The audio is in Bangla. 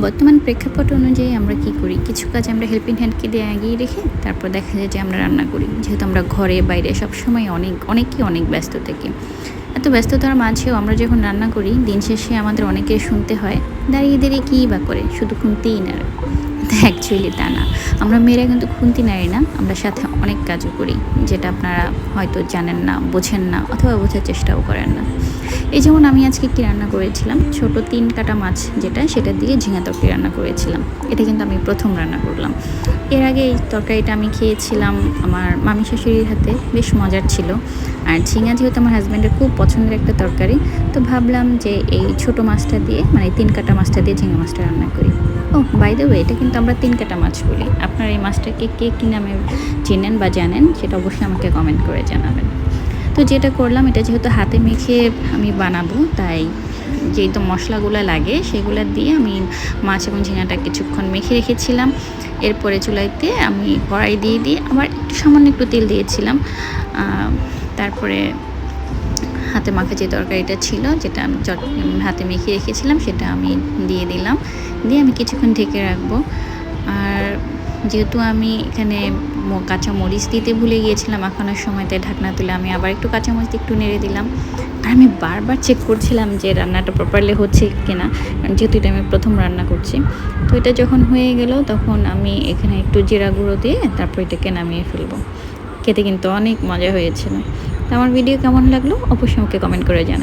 বর্তমান প্রেক্ষাপট অনুযায়ী আমরা কি করি? কিছু কাজ আমরা হেল্পিং হ্যান্ডকে দিয়ে এগিয়ে রেখে তারপর দেখা যায় যে আমরা রান্না করি। যেহেতু আমরা ঘরে, বাইরে সবসময় অনেক, অনেকই অনেক ব্যস্ত থাকি। এত ব্যস্ততার মাঝেও আমরা যখন রান্না করি, দিন শেষে আমাদের অনেকে শুনতে হয়, দাঁড়িয়ে দাঁড়িয়ে কী বা করে? শুধু খুনতেই না। অ্যাকচুয়ালি তা না। আমরা মেয়েরা কিন্তু খুন্তি নাড়ি না, আমরা সাথে অনেক কাজও করি, যেটা আপনারা হয়তো জানেন না, বোঝেন না, অথবা বোঝার চেষ্টাও করেন না। এই যেমন আমি আজকে কী রান্না করেছিলাম, ছোট তিন কাটা মাছ যেটা, সেটা দিয়ে ঝিঙা তরকারি রান্না করেছিলাম। এটা কিন্তু আমি প্রথম রান্না করলাম। এর আগে এই তরকারিটা আমি খেয়েছিলাম আমার মামি শাশুড়ির হাতে, বেশ মজার ছিল। আর ঝিঙা যেহেতু আমার হাজব্যান্ডের খুব পছন্দের একটা তরকারি তো ভাবলাম যে এই ছোট মাছটা দিয়ে মানে তিন কাটা মাছটা দিয়ে ঝিঙে মাছটা রান্না করি। ও বাই দ্য ওয়ে এটা কিন্তু আমরা তিন কাটা মাছ বলি। আপনার এই মাছটাকে কে কী নামে চেনেন বা জানেন, সেটা অবশ্যই আমাকে কমেন্ট করে জানাবেন। তো যেটা করলাম, এটা যেহেতু হাতে মেখে আমি বানাবো, তাই যেই তো মশলাগুলো লাগে, সেগুলো দিয়ে আমি মাছ এবং ঝিঙাটা কিছুক্ষণ মেখে রেখেছিলাম। এরপরে চুলাইতে আমি কড়াই দিয়ে দিয়ে আবার একটু সামান্য একটু তেল দিয়েছিলাম। তারপরে হাতে মাখা যে তরকারিটা ছিল, যেটা আমি চট হাতে মেখে রেখেছিলাম, সেটা আমি দিয়ে দিলাম। দিয়ে আমি কিছুক্ষণ ঢেকে রাখব। আর যেহেতু আমি এখানে কাঁচা মরিচ দিতে ভুলে গিয়েছিলাম মাখানোর সময়তে ঢাকনা তুলে আমি আবার একটু কাঁচা মরিচ একটু নেড়ে দিলাম। আর আমি বারবার চেক করছিলাম যে রান্নাটা প্রপারলি হচ্ছে কিনা যেহেতু এটা আমি প্রথম রান্না করছি। তো এটা যখন হয়ে গেল, তখন আমি এখানে একটু জিরা গুঁড়ো দিয়ে তারপর এটাকে নামিয়ে ফেলব। খেতে কিন্তু অনেক মজা হয়েছিল। আমার ভিডিও কেমন লাগল অবশ্যই আমাকে কমেন্ট করে জানান